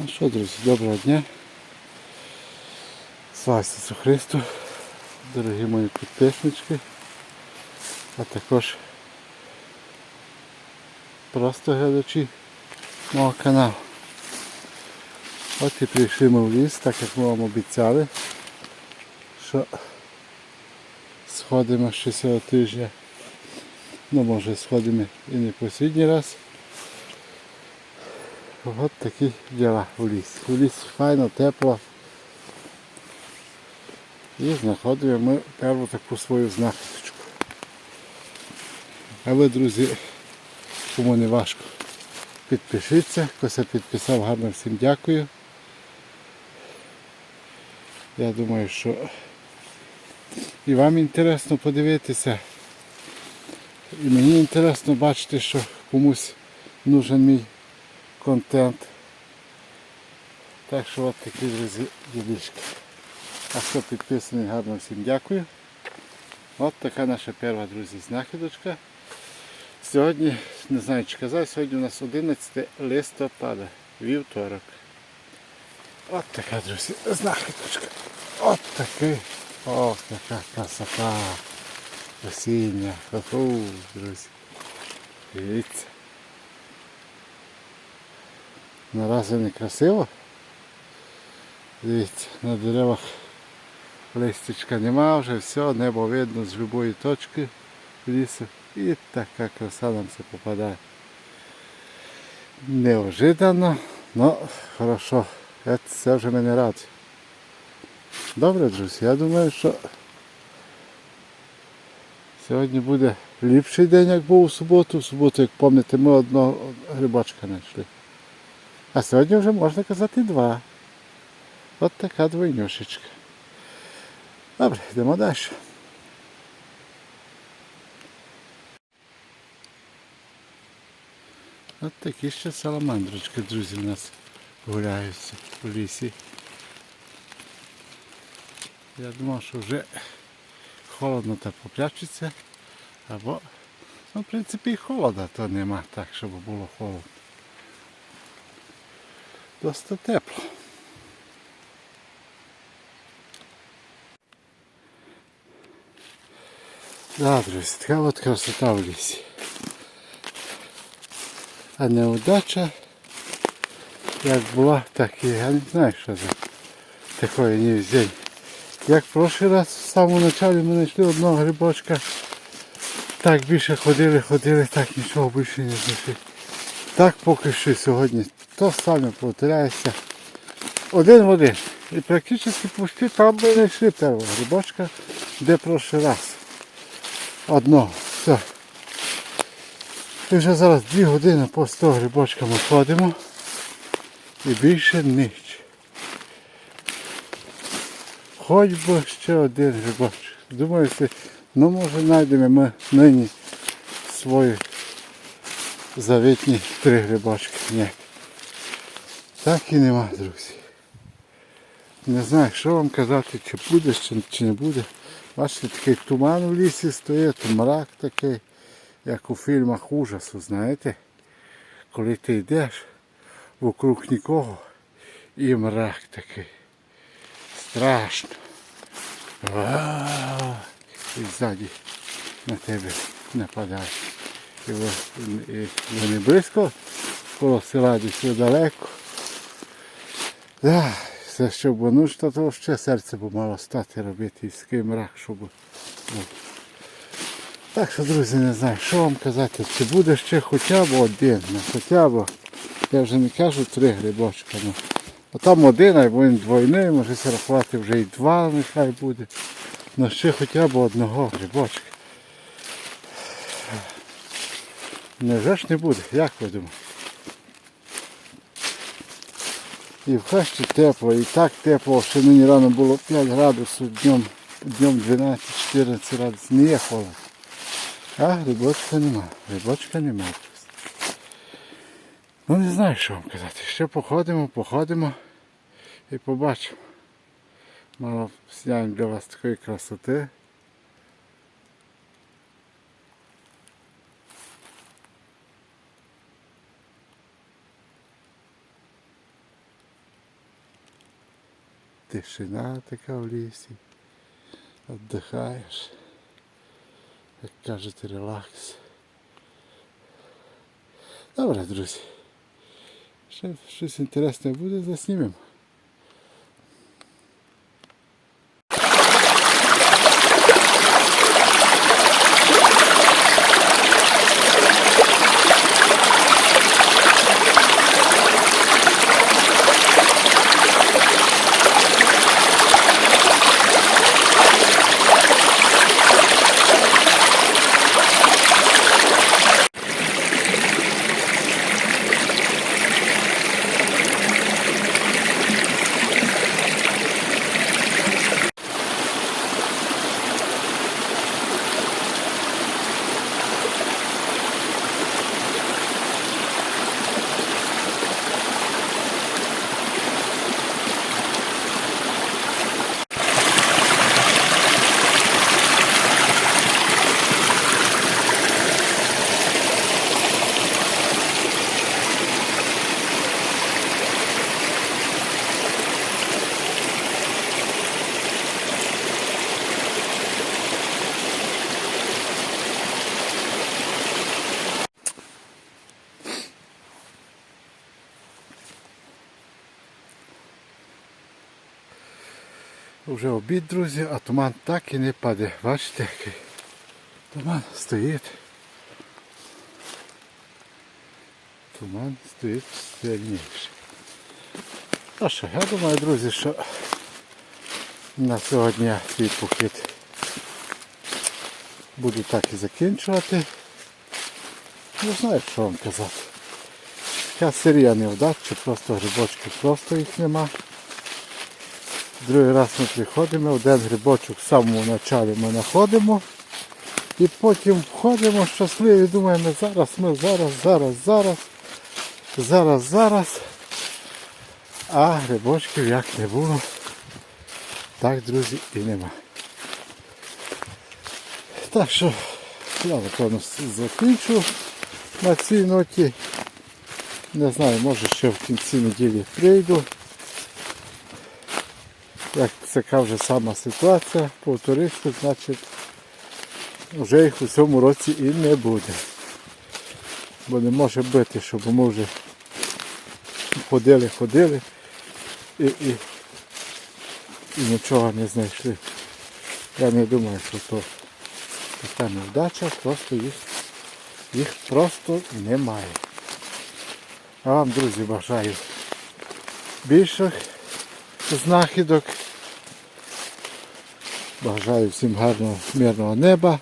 Ну що, друзі, доброго дня. Слава Ісусу Христу, дорогі мої підписнички, а також просто глядачі мого каналу. От і прийшли ми в ліс, так як ми вам обіцяли, що сходимо ще цього тижня. Ну може сходимо і не останній раз. От такі діла у лісі. У лісі файно, тепло. І знаходимо ми першу таку свою знахідочку. А ви, друзі, кому не важко, підпишіться. Хтось підписав, гарно всім дякую. Я думаю, що і вам інтересно подивитися. І мені інтересно бачити, що комусь нужен мій контент. Так що от такі друзі ділішки. А хто підписаний, гарно всім дякую. От така наша перша, друзі, знахідочка. Сьогодні, не знаю чи казав, сьогодні у нас 11 листопада, вівторок. От така, друзі, знахідочка. От такий. Ох, яка красота. Осіння. Фу, друзі. Дивіться. Наразі не красиво. Дивіться, на деревах листячка нема вже, все, небо видно з будь-якої точки лісу. І така краса нам все попадає. Неожиданно, але хорошо. Це- Це вже мене радує. Добре, друзі, я думаю, що сьогодні буде ліпший день, як був у суботу. В суботу, як пам'ятаєте, ми одного грибочка знайшли. А сьогодні вже можна казати два. От така двойнюшечка. Добре, йдемо далі. От такі ще саламандрочки, друзі, у нас гуляються у лісі. Я думав, що вже холодно та попрячеться. Або, ну, в принципі, і холода то нема так, щоб було холодно. Досить тепло. Да, друзі, така от красота в лісі. А неудача, як була, так і я не знаю, що за такое не день. Як в прошлий раз в самому началі ми знайшли одного грибочка. Так більше ходили, ходили, так нічого більше не знайшли. Так поки що сьогодні то саме повторяється. Один в один. І практично пусті там ми знайшли першого грибочка, де прошлий раз. Одного. Все. І вже зараз дві години після того грибочка ми ходимо. І більше ніч. Хоч би ще один грибочок. Думаю, що, ну може знайдемо ми нині свої завітні три грибочки. Ні. Так і нема, друзі. Не знаю, що вам казати, чи буде, чи, не буде. Бачите, такий туман в лісі стоїть, мрак такий, як у фільмах ужасу, знаєте. Коли ти йдеш вокруг нікого і мрак такий. Страшно. Вау! І ззаді на тебе нападає. І вони близько коло села десь далеко. Да, це щоб ну що то ще серце б мало стати робити і такий мрак, щоб. Ну. Так що, друзі, не знаю, що вам казати, чи буде ще хоча б один, ну, хоча б, я вже не кажу три грибочка. Ну. А там один, а він двойний, може рахувати вже і два нехай буде. Ну ще хоча б одного грибочка. Невже ж не буде, як ви думаєте? І в хащі тепло, і так тепло, що нині рано було 5 градусів, днем, днем 12-14 градусів. Не є холод. А грибочка нема. Грибочка нема. Ну не знаю, що вам казати. Ще походимо, походимо і побачимо. Мало сняємо для вас такої красоти. Тишина така в лісі. Отдихаєш. Як кажуть, релакс. Добре, друзі. Ще щось інтересне буде, заснімемо. Вже обід, друзі, а туман так і не паде. Бачите, який туман стоїть. Туман стоїть сильніше. А що, я думаю, друзі, що на сьогодні свій похід буду так і закінчувати. Не знаю, що вам казати. Ця серія не вдач, чи просто грибочки, просто їх нема. Другий раз ми приходимо, один грибочок в самому початку ми знаходимо. І потім входимо щасливі, думаємо, зараз ми, зараз, зараз, зараз, зараз, зараз. А грибочків як не було, так, друзі, і нема. Так що я напевно закінчу на цій ноті. Не знаю, може ще в кінці неділі прийду. Як така вже сама ситуація, повторився, значить вже їх у цьому році і не буде. Бо не може бути, щоб ми вже ходили, ходили і, і, і нічого не знайшли. Я не думаю, що то така невдача, просто їх, їх просто немає. А вам, друзі, бажаю більших знахідок. Бажаю всім гарного мирного неба,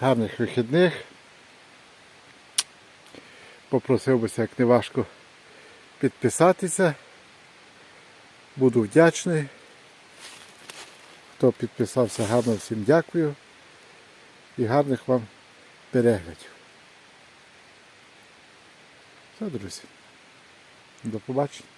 гарних вихідних. Попросив бися, як не важко, підписатися. Буду вдячний. Хто підписався, гарно всім дякую і гарних вам переглядів. Все, друзі. До побачення.